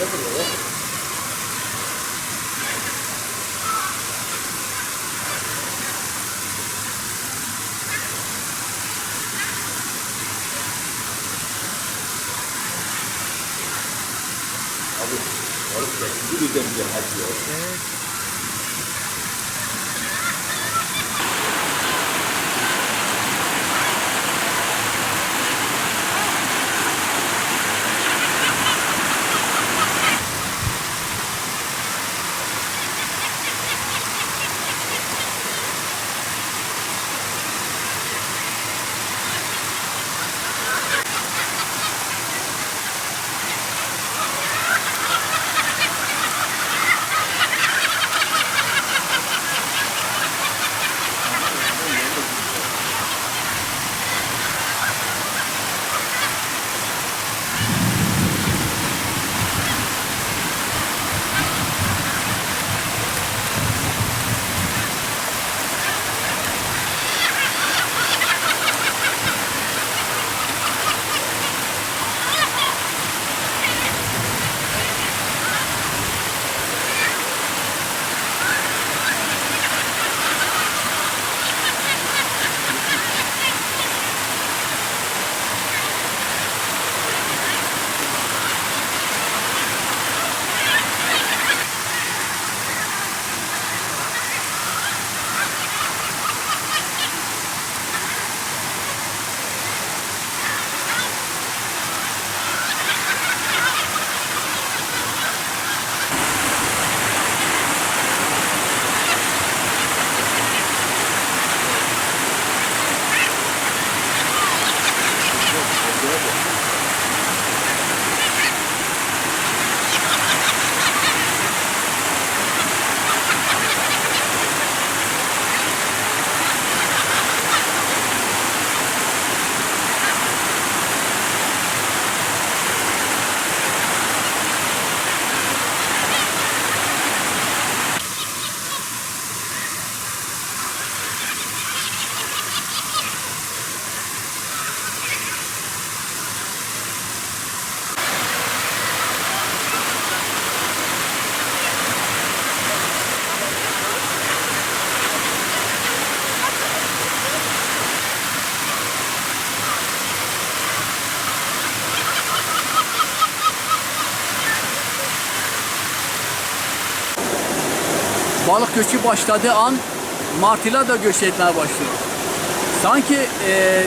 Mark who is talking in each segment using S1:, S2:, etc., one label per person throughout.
S1: 해보려고. 어렵게 이리 좀 하지요.
S2: Balık göçü başladığı an martılar da göç etmeye başlıyor. Sanki e,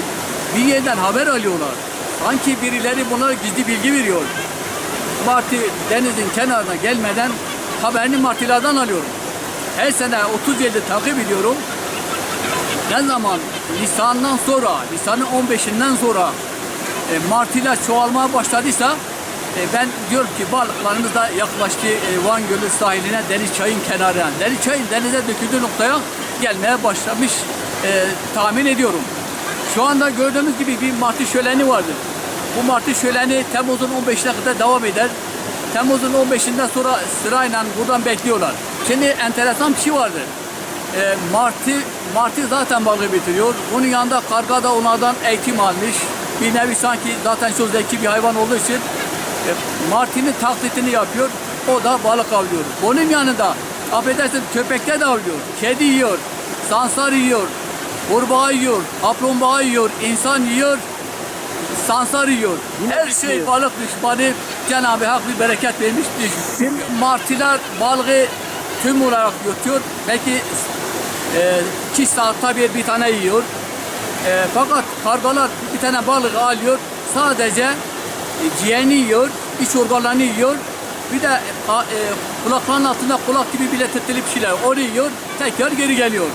S2: bir yerden haber alıyorlar. Sanki birileri bunlara gizli bilgi veriyor. Martı denizin kenarına gelmeden haberini martılardan alıyorum. Her sene 30 yıldır takip ediyorum. Ne zaman Nisan'dan sonra, Nisan'ın 15'inden sonra e, martılar çoğalmaya başladıysa e, ben diyorum ki balıklarımız da yaklaştı e, Van Gölü sahiline Deniz Çay'ın kenarına. Deniz Çay'ın denize döküldüğü noktaya gelmeye başlamış e, tahmin ediyorum. Şu anda gördüğümüz gibi bir martı şöleni vardır. Bu martı şöleni Temmuz'un 15'ine kadar devam eder. Temmuz'un 15'inden sonra sırayla buradan bekliyorlar. Şimdi enteresan bir şey vardır. E, martı, martı zaten balığı bitiriyor. Bunun yanında karga da onlardan eğitim almış. Bir nevi sanki zaten zeki bir hayvan olduğu için martının taklitini yapıyor. O da balık avlıyor. Bunun yanında affedersin köpekler de avlıyor. Kedi yiyor, sansar yiyor, kurbağa yiyor, kaplumbağa yiyor, insan yiyor, sansar yiyor. Her şey balık düşmanı Cenab-ı Hak bir bereket vermiş. Şimdi martılar balığı tüm olarak yutuyor. Peki e, iki saatte bir bir tane yiyor. E, fakat kargalar bir tane balık alıyor. Sadece e, ciğerini yiyor, iç organlarını yiyor. Bir de e, kulaklarının altında kulak gibi bile tırtılıp şeyler onu yiyor. Tekrar geri geliyor.